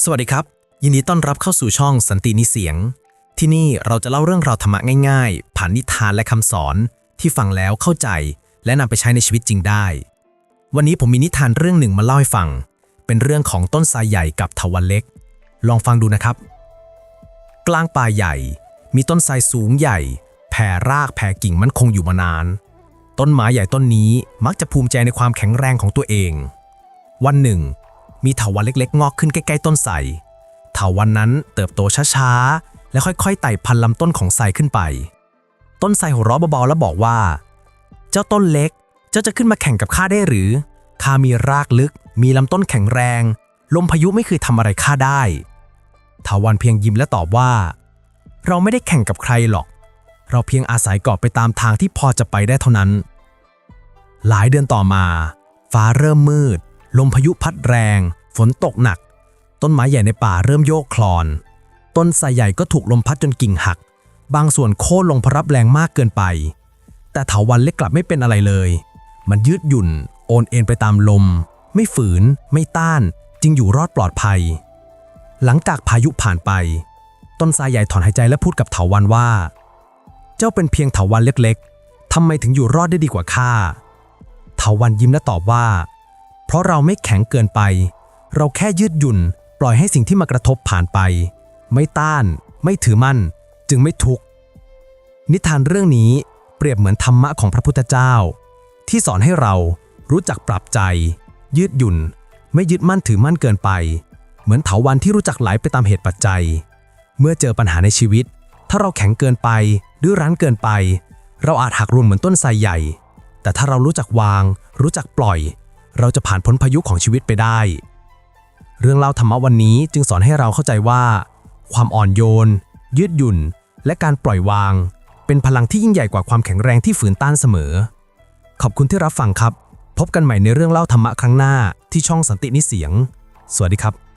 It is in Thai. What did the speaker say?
สวัสดีครับ ยินดีต้อนรับเข้าสู่ช่องสันตินิเสียง ที่นี่เราจะเล่าเรื่องราวธรรมะง่ายๆ ผ่านนิทานและคำสอนที่ฟังแล้วเข้าใจ และนำไปใช้ในชีวิตจริงได้ วันนี้ผมมีนิทานเรื่องหนึ่งมาเล่าให้ฟัง เป็นเรื่องของต้นไทรใหญ่กับเถาวัลย์เล็ก ลองฟังดูนะครับ กลางป่าใหญ่ มีต้นไทรสูงใหญ่ แผ่รากแผ่กิ่งมันคงอยู่มานาน ต้นไม้ใหญ่ต้นนี้มักจะภูมิใจในความแข็งแรงของตัวเอง วันหนึ่ง มีเถาวัลย์เล็กๆ งอกขึ้นใกล้ๆต้นไทรเถาวันนั้นเติบโตช้าๆ และค่อยๆไต่พันลำต้นของไทรขึ้นไป ต้นไทรหัวเราะเบาๆแล้วบอกว่า เจ้าต้นเล็ก เจ้าจะขึ้นมาแข่งกับข้าได้หรือข้ามีรากลึก มีลำต้นแข็งแรง ลมพายุไม่เคยทำอะไรข้าได้เถาวันเพียงยิ้มและตอบว่า เราไม่ได้แข่งกับใครหรอก เราเพียงอาศัยเกาะไปตามทางที่พอจะไปได้เท่านั้น หลายเดือนต่อมา ฟ้าเริ่มมืด ลมพายุพัดแรง ฝนตกหนัก ต้นไม้ใหญ่ในป่าเริ่มโยกคลอน ต้นไทรใหญ่ก็ถูกลมพัดจนกิ่งหัก บางส่วนโค่นลงพรับแรงมากเกินไป แต่เถาวันเล็กกลับไม่เป็นอะไรเลย มันยืดหยุ่น โอนเอ็นไปตามลม ไม่ฝืน ไม่ต้าน จึงอยู่รอดปลอดภัย หลังจากพายุผ่านไป ต้นไทรใหญ่ถอนหายใจและพูดกับเถาวันว่า เจ้าเป็นเพียงเถาวันเล็กๆทำไมถึงอยู่รอดได้ดีกว่าข้าเถาวันยิ้มและตอบว่า ราะเราไม่แข็งเกินไป เราแค่ยืดหยุ่น ปล่อยให้สิ่งที่มากระทบผ่านไป ไม่ต้าน ไม่ถือมั่น จึงไม่ทุกข์ นิทานเรื่องนี้เปรียบเหมือนธรรมะของพระพุทธเจ้า ที่สอนให้เรารู้จักปรับใจ ยืดหยุ่น ไม่ยึดมั่นถือมั่นเกินไป เหมือนเถาวันที่รู้จักไหลไปตามเหตุปัจจัย เมื่อเจอปัญหาในชีวิต ถ้าเราแข็งเกินไปดื้อรั้นเกินไป เราอาจหักรุนเหมือนต้นไทรใหญ่ แต่ถ้าเรารู้จักวาง รู้จักปล่อย เราจะผ่านพ้นพายุของชีวิตไปได้ เรื่องเล่าธรรมะวันนี้จึงสอนให้เราเข้าใจว่า ความอ่อนโยน ยืดหยุ่น และการปล่อยวาง เป็นพลังที่ยิ่งใหญ่กว่าความแข็งแรงที่ฝืนต้านเสมอ ขอบคุณที่รับฟังครับ พบกันใหม่ในเรื่องเล่าธรรมะครั้งหน้าที่ช่องสันตินิเสียง สวัสดีครับ